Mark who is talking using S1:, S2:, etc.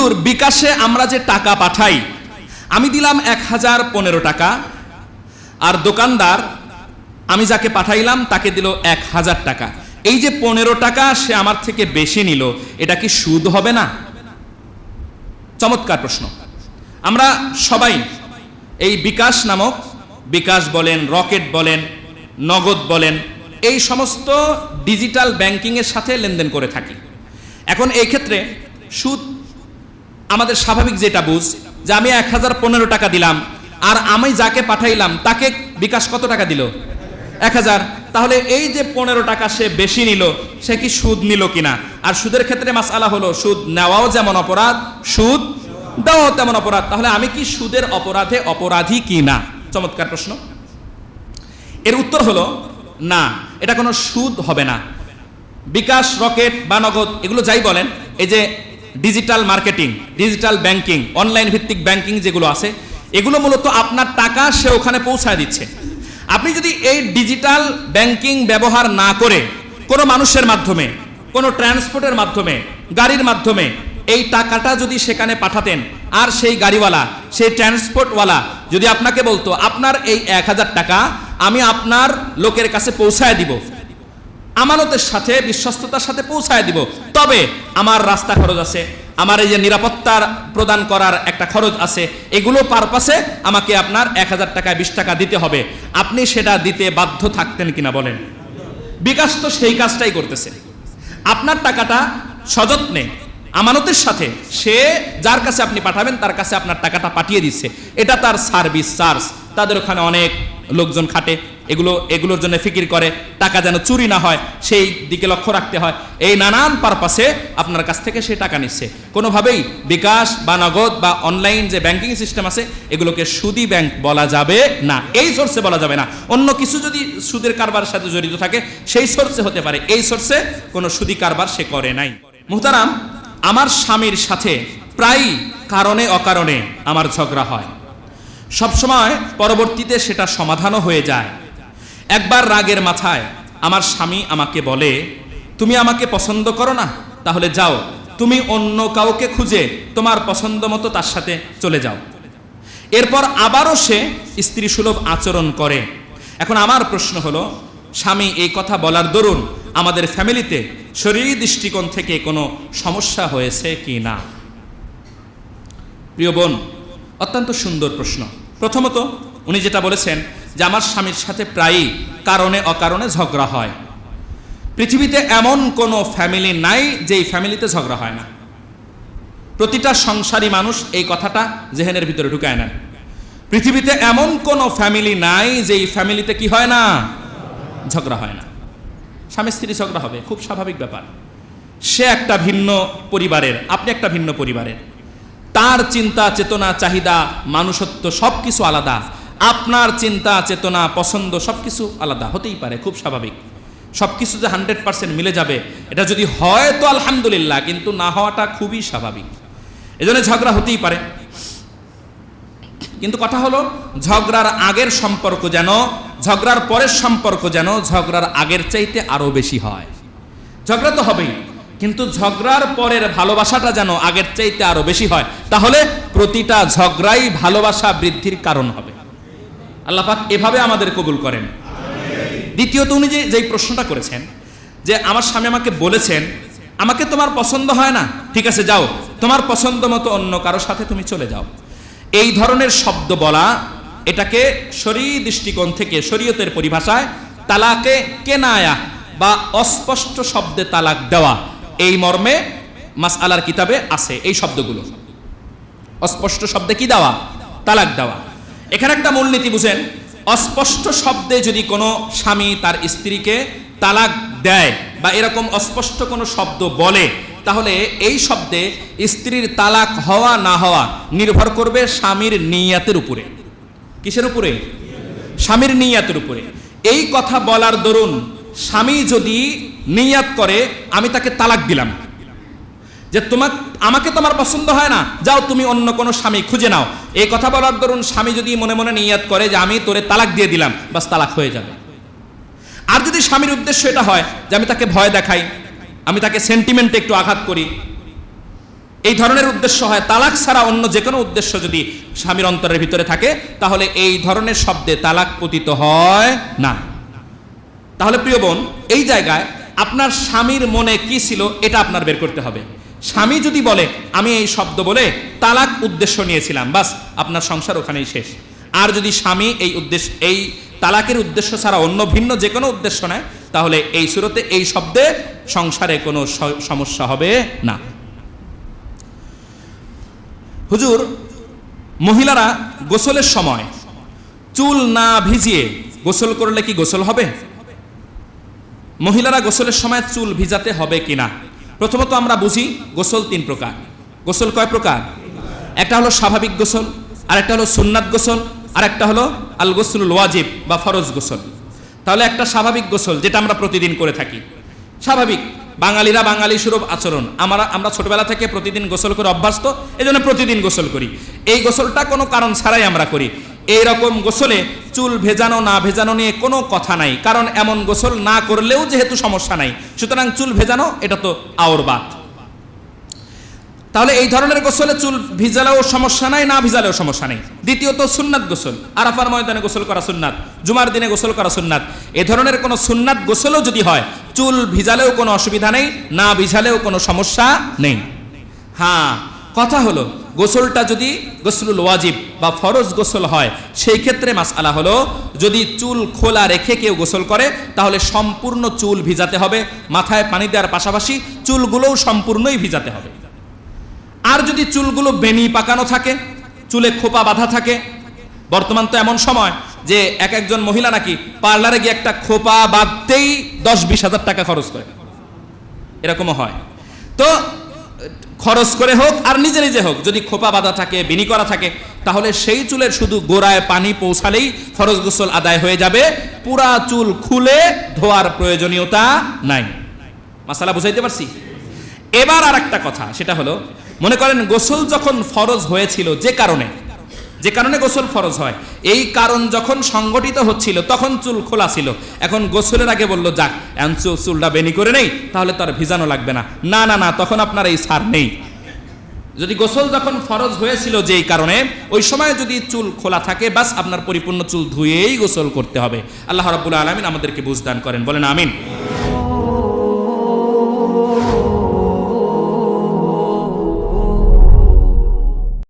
S1: হুজুর, বিকাশে আমরা যে টাকা পাঠাই, আমি দিলাম এক হাজার পনেরো টাকা, আর দোকানদার, আমি যাকে পাঠাইলাম তাকে দিল এক হাজার টাকা। এই যে পনেরো টাকা সে আমার থেকে বেশি নিল, এটা কি সুদ হবে না? চমৎকার প্রশ্ন। আমরা সবাই এই বিকাশ নামক, বিকাশ বলেন, রকেট বলেন, নগদ বলেন, এই সমস্ত ডিজিটাল ব্যাংকিংয়ের সাথে লেনদেন করে থাকি। এখন এই ক্ষেত্রে সুদ আমাদের স্বাভাবিক যেটা বুঝ, যে আমি এক হাজার পনেরো টাকা দিলাম, আর আমি যাকে পাঠাইলাম, তাকে বিকাশ কত টাকা দিল? এক হাজার। তাহলে এই যে পনেরো টাকা সে বেশি নিল, সে কি সুদ নিল কিনা? আর সুদের ক্ষেত্রে মাসালা হলো, সুদ নেওয়াও যেমন অপরাধ, সুদ দেওয়াও তেমন অপরাধ। তাহলে আমি কি সুদের অপরাধে অপরাধী কি না চমৎকার প্রশ্ন। এর উত্তর হলো, না, এটা কোনো সুদ হবে না। বিকাশ, রকেট বা নগদ, এগুলো যাই বলেন, এই যে digital marketing digital banking online ভিত্তিক ব্যাংকিং যেগুলো আছে, এগুলো মূলত আপনার টাকা সে ওখানে পৌঁছায় দিচ্ছে। আপনি যদি এই ডিজিটাল ব্যাংকিং ব্যবহার না করে কোনো মানুষের মাধ্যমে, কোনো ট্রান্সপোর্টের মাধ্যমে, গাড়ির মাধ্যমে এই টাকাটা যদি সেখানে পাঠাতেন, আর সেই গাড়িওয়ালা, সেই ট্রান্সপোর্টওয়ালা যদি আপনাকে বলতো, আপনার এই এক হাজার টাকা আমি আপনার লোকের কাছে পৌঁছায় দিব। আমানতের সাথে, বিশ্বস্ততার সাথে পৌঁছায় দিব। তবে আমার রাস্তা খরচ আছে, আমার এই যে নিরাপত্তার প্রদান করার একটা খরচ আছে, এগুলো পারপাসে আমাকে আপনার এক হাজার টাকা বিশ টাকা দিতে হবে। আপনি সেটা দিতে বাধ্য থাকতেন কিনা বলেন? বিকাশ তো সেই কাজটাই করতেছে। আপনার টাকাটা সযত্নে, আমানতের সাথে, সে যার কাছে আপনি পাঠাবেন, তার কাছে আপনার টাকাটা পাঠিয়ে দিচ্ছে। এটা তার সার্ভিস চার্জ। তাদের ওখানে অনেক লোকজন খাটে। এগুলো, এগুলোর জন্য ফিকির করে, টাকা যেন চুরি না হয়, সেই দিকে লক্ষ্য রাখতে হয়। এই নানান পারপাসে আপনার কাছ থেকে সে টাকা নিচ্ছে। কোনোভাবেই বিকাশ বা নগদ বা অনলাইন যে ব্যাংকিং সিস্টেম আছে, এগুলোকে সুদি ব্যাংক বলা যাবে না। এই সোর্সে বলা যাবে না। অন্য কিছু যদি সুদের কারবারের সাথে জড়িত থাকে, সেই সোর্সে হতে পারে। এই সোর্সে কোনো সুদি কারবার সে করে নাই। মুহতারাম, আমার স্বামীর সাথে প্রায় কারণে অকারণে আমার ঝগড়া হয়। সবসময় পরবর্তীতে সেটা সমাধানও হয়ে যায়। একবার রাগের মাথায় আমার স্বামী আমাকে বলে, তুমি আমাকে পছন্দ করো না, তাহলে যাও। তুমি অন্য কাউকে খুঁজে তোমার পছন্দ মতো তার সাথে চলে যাও। এরপর আবারও সে স্ত্রী সুলভ আচরণ করে। এখন আমার প্রশ্ন হলো, স্বামী, এই কথা বলার দরুন আমাদের ফ্যামিলিতে শরীরী দৃষ্টিকোণ থেকে কোনো সমস্যা হয়েছে কি না? প্রিয় বোন, অত্যন্ত সুন্দর প্রশ্ন। প্রথমত, উনি যেটা বলেছেন যে আমার স্বামীর সাথে প্রায়ই কারণে অকারণে ঝগড়া হয়। পৃথিবীতে এমন কোনো ফ্যামিলি নাই যেই ফ্যামিলিতে ঝগড়া হয় না। প্রতিটা সংসারী মানুষ এই কথাটা জেহেনের ভিতরে ঢুকায় নেন। পৃথিবীতে এমন কোনো ফ্যামিলি নাই যেই ফ্যামিলিতে কি হয় না? ঝগড়া হয় না। স্বামী স্ত্রী ঝগড়া হবে, খুব স্বাভাবিক ব্যাপার। সে একটা ভিন্ন পরিবারের, আপনি একটা ভিন্ন পরিবারের। তার চিন্তা, চেতনা, চাহিদা, মানুষত্ব সব কিছু আলাদা। আপনার চিন্তা, চেতনা, পছন্দ সব কিছু আলাদা, হতেই পারে, খুব স্বাভাবিক। সব কিছু যে হান্ড্রেড পার্সেন্ট মিলে যাবে, এটা যদি হয় তো আলহামদুলিল্লাহ, কিন্তু না হওয়াটা খুবই স্বাভাবিক। এজন্য ঝগড়া হতেই পারে। কিন্তু কথা হলো, ঝগড়ার আগের সম্পর্ক যেন, ঝগড়ার পরের সম্পর্ক যেন ঝগড়ার আগের চাইতে আরও বেশি হয়। ঝগড়া তো হবেই, কিন্তু ঝগড়ার পরের ভালোবাসাটা যেন আগের চাইতে আরও বেশি হয়, তাহলে প্রতিটা ঝগড়াই ভালোবাসা বৃদ্ধির কারণ হবে। আল্লাপাক এভাবে আমাদের কবুল করেন। দ্বিতীয়ত উনি যে, যেই প্রশ্নটা করেছেন, যে আমার স্বামী আমাকে বলেছেন, আমাকে তোমার পছন্দ হয় না? ঠিক আছে, যাও। তোমার পছন্দ মতো অন্য কারোর সাথে তুমি চলে যাও। এই ধরনের শব্দ বলা, এটাকে শরী দৃষ্টিকোণ থেকে শরীয়তের পরিভাষায় তালাকে কেনায়া বা অস্পষ্ট শব্দে তালাক দেওয়া। এই মর্মে মাস আলার কিতাবে আছে এই শব্দগুলো। অস্পষ্ট শব্দে কি দেওয়া? তালাক দেওয়া। এখানে একটা মূলনীতি বুঝেন। অস্পষ্ট শব্দে যদি কোনো স্বামী তার স্ত্রীকে তালাক দেয় বা এরকম অস্পষ্ট কোনো শব্দ বলে, তাহলে এই শব্দে স্ত্রীর তালাক হওয়া না হওয়া নির্ভর করবে স্বামীর নিয়াতের উপরে। কিসের উপরে? স্বামীর নিয়াতের উপরে। এই কথা বলার দরুন স্বামী যদি নিয়াত করে, আমি তাকে তালাক দিলাম। যে তোমার আমাকে তোমার পছন্দ হয় না, যাও তুমি অন্য কোনো স্বামী খুঁজে নাও। এই কথা বলার দরুন স্বামী যদি মনে মনে নিয়াত করে যে আমি তোরে তালাক দিয়ে দিলাম, বাস তালাক হয়ে যাবে। আর যদি স্বামীর উদ্দেশ্য এটা হয় যে আমি তাকে ভয় দেখাই, আমি তাকে সেন্টিমেন্টে একটু আঘাত করি, এই ধরনের উদ্দেশ্য হয়। তালাক ছাড়া অন্য যে কোনো উদ্দেশ্য যদি স্বামীর অন্তরের ভিতরে থাকে, তাহলে এই ধরনের শব্দে তালাক পতিত হয় না। তাহলে প্রিয় বোন, এই জায়গায় আপনার স্বামীর মনে কি ছিল, এটা আপনার বের করতে হবে। স্বামী যদি বলে, আমি এই শব্দ বলে তালাক উদ্দেশ্য নিয়েছিলাম, বাস, আপনার সংসার ওখানেই শেষ। আর যদি স্বামী এই উদ্দেশ্য, এই তালাকের উদ্দেশ্য ছাড়া অন্য ভিন্ন যে কোনো উদ্দেশ্য নেয়, তাহলে এই সুরতে এই শব্দে সংসারে কোনো সমস্যা হবে না। হুজুর, মহিলারা গোসলের সময় চুল না ভিজিয়ে গোসল করলে কি গোসল হবে? মহিলারা গোসলের সময় চুল ভিজাতে হবে কিনা প্রথমত আমরা বুঝি গোসল তিন প্রকার। গোসল কয় প্রকার? একটা হলো স্বাভাবিক গোসল আর একটা হলো সুন্নাত গোসল আর একটা হলো আল গোসলুল ওয়াজিব বা ফরজ গোসল। তাহলে একটা স্বাভাবিক গোসল যেটা আমরা প্রতিদিন করে থাকি। স্বাভাবিক। বাঙালিরা বাঙালি স্বরূপ আচরণ। আমরা আমরা ছোটবেলা থেকে প্রতিদিন গোসল করে অভ্যস্ত এই জন্য প্রতিদিন গোসল করি। এই গোসলটা কোনো কারণ ছাড়াই আমরা করি। এই রকম গোসলে চুল ভেজানো, না ভেজানো নিয়ে কোনো কথা নাই। কারণ এমন গোসল না করলেও যেহেতু সমস্যা নাই। সুতরাং চুল ভেজানো, এটা তো আওর বাত। তাহলে এই ধরনের গোসলে চুল ভিজালেও সমস্যা নাই, না ভিজালেও সমস্যা নেই। দ্বিতীয়ত সুন্নাত গোসল। আরাফার ময়দানে গোসল করা সুন্নাত। জুমার দিনে গোসল করা সুন্নাত। এ ধরনের কোনো সুন্নাত গোসলও যদি হয়, চুল ভিজালেও কোনো অসুবিধা নেই, না ভিজালেও কোনো সমস্যা নেই। হ্যাঁ কথা হলো, গোসলটা যদি গোসলুল ওয়াজিব বা ফরজ গোসল হয়, সেই ক্ষেত্রে মাসআলা হলো, যদি চুল খোলা রেখে কেউ গোসল করে, তাহলে সম্পূর্ণ চুল ভিজাতে হবে, মাথায় পানি দেওয়ার পাশাপাশি চুলগুলোও সম্পূর্ণই ভিজাতে হবে। আর যদি চুলগুলো বেনি পাকানো থাকে, চুলে খোপা বাঁধা থাকে, বর্তমান তো এমন সময় যে এক একজন মহিলা নাকি পার্লারে গিয়ে একটা খোপা বাঁধতেই দশ বিশ হাজার টাকা খরচ করে। এরকমও হয়। তো খরচ করে হোক আর নিজে নিজে হোক, যদি খোপা বাঁধা থাকে, বিনি করা থাকে, তাহলে সেই চুলের শুধু গোড়ায় পানি পৌঁছালেই ফরজ গোসল আদায় হয়ে যাবে। পুরা চুল খুলে ধোয়ার প্রয়োজনীয়তা নাই। মাসালা বুঝাইতে পারছি? এবার আর একটা কথা, সেটা হলো, মনে করেন গোসল যখন ফরজ হয়েছিল যে কারণে যে কারণে গোসল ফরজ হয়। এই কারণ যখন সংগঠিত হচ্ছিল, তখন চুল খোলা ছিল। এখন গোসলের আগে বলল, যাক, এখন চুল, চুলটা বেনি করে নেই, তাহলে তার ভিজানো লাগবে না। না না না, তখন আপনার এই সার নেই। যদি গোসল যখন ফরজ হয়েছিল যেই কারণে, ওই সময় যদি চুল খোলা থাকে, বাস আপনার পরিপূর্ণ চুল ধুয়েই গোসল করতে হবে। আল্লাহ রাব্বুল আলামিন আমাদেরকে বুঝদান করেন। বলেন, আমিন।